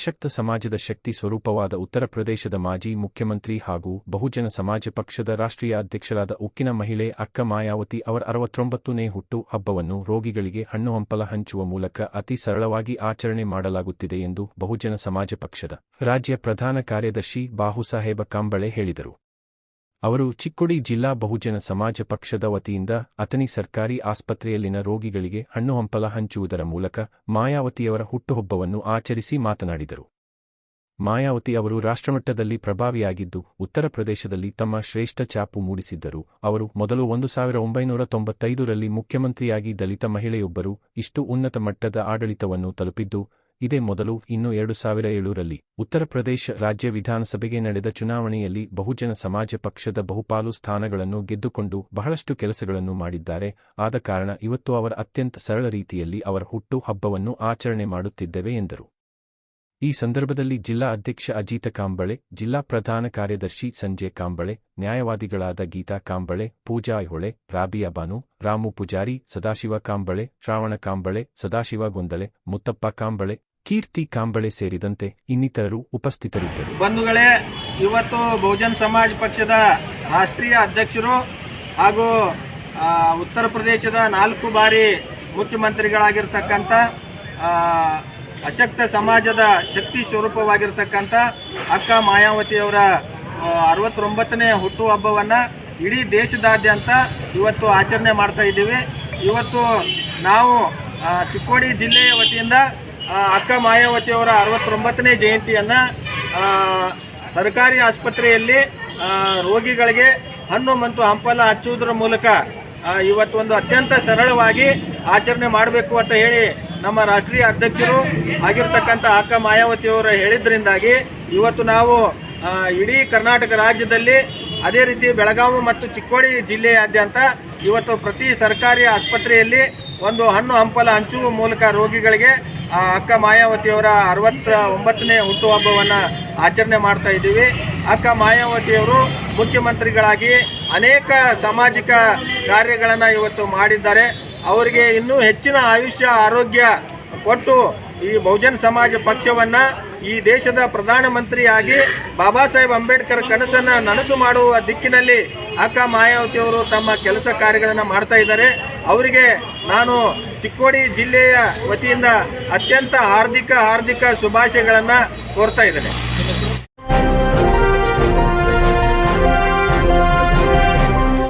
ಅಶಕ್ತ ಸಮಾಜದ ಶಕ್ತಿ ಸ್ವರೂಪವಾದ ಉತ್ತರ ಪ್ರದೇಶದ ಮಾಜಿ ಮುಖ್ಯಮಂತ್ರಿ ಹಾಗೂ ಬಹುಜನ ಸಮಾಜ ಪಕ್ಷದ ರಾಷ್ಟ್ರೀಯ ಅಧ್ಯಕ್ಷರಾದ ಉಕ್ಕಿನ ಮಹಿಳೆ ಅಕ್ಕ ಮಾಯಾವತಿ ಅವರ ಅರವತ್ತೊಂಬತ್ತನೇ ಹುಟ್ಟು ಹಬ್ಬವನ್ನು ರೋಗಿಗಳಿಗೆ ಹಣ್ಣು ಹಂಪಲ ಹಂಚುವ ಮೂಲಕ ಅತಿ ಸರಳವಾಗಿ ಆಚರಣೆ ಮಾಡಲಾಗುತ್ತಿದೆ ಎಂದು ಬಹುಜನ ಸಮಾಜ ಪಕ್ಷದ ರಾಜ್ಯ ಪ್ರಧಾನ ಕಾರ್ಯದರ್ಶಿ ಬಾಹುಸಾಹೇಬ ಕಾಂಬಳೆ ಹೇಳಿದರು. ಅವರು ಚಿಕ್ಕೋಡಿ ಜಿಲ್ಲಾ ಬಹುಜನ ಸಮಾಜ ಪಕ್ಷದ ವತಿಯಿಂದ ಅಥಣಿ ಸರ್ಕಾರಿ ಆಸ್ಪತ್ರೆಯಲ್ಲಿನ ರೋಗಿಗಳಿಗೆ ಹಣ್ಣು ಹಂಪಲ ಹಂಚುವುದರ ಮೂಲಕ ಮಾಯಾವತಿಯವರ ಹುಟ್ಟುಹಬ್ಬವನ್ನು ಆಚರಿಸಿ ಮಾತನಾಡಿದರು. ಮಾಯಾವತಿ ಅವರು ರಾಷ್ಟ್ರಮಟ್ಟದಲ್ಲಿ ಪ್ರಭಾವಿಯಾಗಿದ್ದು ಉತ್ತರ ಪ್ರದೇಶದಲ್ಲಿ ತಮ್ಮ ಶ್ರೇಷ್ಠ ಛಾಪು ಮೂಡಿಸಿದ್ದರು. ಅವರು ಮೊದಲು ಒಂದು ಸಾವಿರ ಒಂಬೈನೂರ ತೊಂಬತ್ತೈದರಲ್ಲಿ ಮುಖ್ಯಮಂತ್ರಿಯಾಗಿ ದಲಿತ ಮಹಿಳೆಯೊಬ್ಬರು ಇಷ್ಟು ಉನ್ನತ ಮಟ್ಟದ ಆಡಳಿತವನ್ನು ತಲುಪಿದ್ದು ಇದೇ ಮೊದಲು ಇನ್ನು ಎರಡು ಸಾವಿರ ಏಳರಲ್ಲಿ ಉತ್ತರ ಪ್ರದೇಶ ರಾಜ್ಯ ವಿಧಾನಸಭೆಗೆ ನಡೆದ ಚುನಾವಣೆಯಲ್ಲಿ ಬಹುಜನ ಸಮಾಜ ಪಕ್ಷದ ಬಹುಪಾಲು ಸ್ಥಾನಗಳನ್ನು ಗೆದ್ದುಕೊಂಡು ಬಹಳಷ್ಟು ಕೆಲಸಗಳನ್ನು ಮಾಡಿದ್ದಾರೆ. ಆದ ಕಾರಣ ಇವತ್ತು ಅವರ ಅತ್ಯಂತ ಸರಳ ರೀತಿಯಲ್ಲಿ ಅವರ ಹುಟ್ಟು ಹಬ್ಬವನ್ನು ಆಚರಣೆ ಮಾಡುತ್ತಿದ್ದೇವೆ ಎಂದರು. ಈ ಸಂದರ್ಭದಲ್ಲಿ ಜಿಲ್ಲಾ ಅಧ್ಯಕ್ಷ ಅಜಿತ ಕಾಂಬಳೆ, ಜಿಲ್ಲಾ ಪ್ರಧಾನ ಕಾರ್ಯದರ್ಶಿ ಸಂಜಯ್ ಕಾಂಬಳೆ, ನ್ಯಾಯವಾದಿಗಳಾದ ಗೀತಾ ಕಾಂಬಳೆ, ಪೂಜಾ ಐಹೊಳೆ ರಾಬಿಯಾ ಬಾನು, ರಾಮು ಪೂಜಾರಿ, ಸದಾಶಿವ ಕಾಂಬಳೆ, ಶ್ರಾವಣ ಕಾಂಬಳೆ, ಸದಾಶಿವ ಗೊಂದಳೆ ಮುತ್ತಪ್ಪ ಕಾಂಬಳೆ ಕೀರ್ತಿ ಕಾಂಬಳೆ ಸೇರಿದಂತೆ ಇನ್ನಿತರರು ಉಪಸ್ಥಿತರಿದ್ದರು. ಬಂಧುಗಳೇ, ಇವತ್ತು ಬಹುಜನ್ ಸಮಾಜ್ ಪಕ್ಷದ ರಾಷ್ಟ್ರೀಯ ಅಧ್ಯಕ್ಷರು ಹಾಗೂ ಉತ್ತರ ಪ್ರದೇಶದ ನಾಲ್ಕು ಬಾರಿ ಮುಖ್ಯಮಂತ್ರಿಗಳಾಗಿರ್ತಕ್ಕಂಥ ಅಶಕ್ತ ಸಮಾಜದ ಶಕ್ತಿ ಸ್ವರೂಪವಾಗಿರ್ತಕ್ಕಂಥ ಅಕ್ಕ ಮಾಯಾವತಿಯವರ ಅರವತ್ತೊಂಬತ್ತನೇ ಹುಟ್ಟುಹಬ್ಬವನ್ನು ಇಡೀ ದೇಶದಾದ್ಯಂತ ಇವತ್ತು ಆಚರಣೆ ಮಾಡ್ತಾ ಇದ್ದೀವಿ. ಇವತ್ತು ನಾವು ಚಿಕ್ಕೋಡಿ ಜಿಲ್ಲೆಯ ವತಿಯಿಂದ ಅಕ್ಕ ಮಾಯಾವತಿಯವರ ಅರವತ್ತೊಂಬತ್ತನೇ ಜಯಂತಿಯನ್ನು ಸರ್ಕಾರಿ ಆಸ್ಪತ್ರೆಯಲ್ಲಿ ರೋಗಿಗಳಿಗೆ ಹಣ್ಣು ಮತ್ತು ಹಂಪಲ ಹಚ್ಚುವುದರ ಮೂಲಕ ಇವತ್ತೊಂದು ಅತ್ಯಂತ ಸರಳವಾಗಿ ಆಚರಣೆ ಮಾಡಬೇಕು ಅಂತ ಹೇಳಿ ನಮ್ಮ ರಾಷ್ಟ್ರೀಯ ಅಧ್ಯಕ್ಷರು ಆಗಿರ್ತಕ್ಕಂಥ ಅಕ್ಕ ಮಾಯಾವತಿಯವರು ಹೇಳಿದ್ರಿಂದಾಗಿ ಇವತ್ತು ನಾವು ಇಡೀ ಕರ್ನಾಟಕ ರಾಜ್ಯದಲ್ಲಿ ಅದೇ ರೀತಿ ಬೆಳಗಾವಿ ಮತ್ತು ಚಿಕ್ಕೋಡಿ ಜಿಲ್ಲೆಯಾದ್ಯಂತ ಇವತ್ತು ಪ್ರತಿ ಸರ್ಕಾರಿ ಆಸ್ಪತ್ರೆಯಲ್ಲಿ ಒಂದು ಹಣ್ಣು ಹಂಪಲ ಹಂಚುವ ಮೂಲಕ ರೋಗಿಗಳಿಗೆ ಅಕ್ಕ ಮಾಯಾವತಿಯವರ ಅರವತ್ತ ಒಂಬತ್ತನೇ ಹುಟ್ಟುಹಬ್ಬವನ್ನು ಆಚರಣೆ ಮಾಡ್ತಾ ಇದ್ದೀವಿ. ಅಕ್ಕ ಮಾಯಾವತಿಯವರು ಮುಖ್ಯಮಂತ್ರಿಗಳಾಗಿ ಅನೇಕ ಸಾಮಾಜಿಕ ಕಾರ್ಯಗಳನ್ನು ಇವತ್ತು ಮಾಡಿದ್ದಾರೆ. ಅವರಿಗೆ ಇನ್ನೂ ಹೆಚ್ಚಿನ ಆಯುಷ್ಯ, ಆರೋಗ್ಯ ಕೊಟ್ಟು ಈ ಬಹುಜನ್ ಸಮಾಜ ಪಕ್ಷವನ್ನು ಈ ದೇಶದ ಪ್ರಧಾನಮಂತ್ರಿಯಾಗಿ ಬಾಬಾ ಸಾಹೇಬ್ ಅಂಬೇಡ್ಕರ್ ಕನಸನ್ನು ನನಸು ಮಾಡುವ ದಿಕ್ಕಿನಲ್ಲಿ ಅಕ್ಕ ಮಾಯಾವತಿಯವರು ತಮ್ಮ ಕೆಲಸ ಕಾರ್ಯಗಳನ್ನು ಮಾಡ್ತಾ ಇದ್ದಾರೆ. ಅವರಿಗೆ ನಾನು ಚಿಕ್ಕೋಡಿ ಜಿಲ್ಲೆಯ ವತಿಯಿಂದ ಅತ್ಯಂತ ಹಾರ್ದಿಕ ಹಾರ್ದಿಕ ಶುಭಾಶಯಗಳನ್ನು ಕೋರ್ತಾ ಇದ್ದೇನೆ.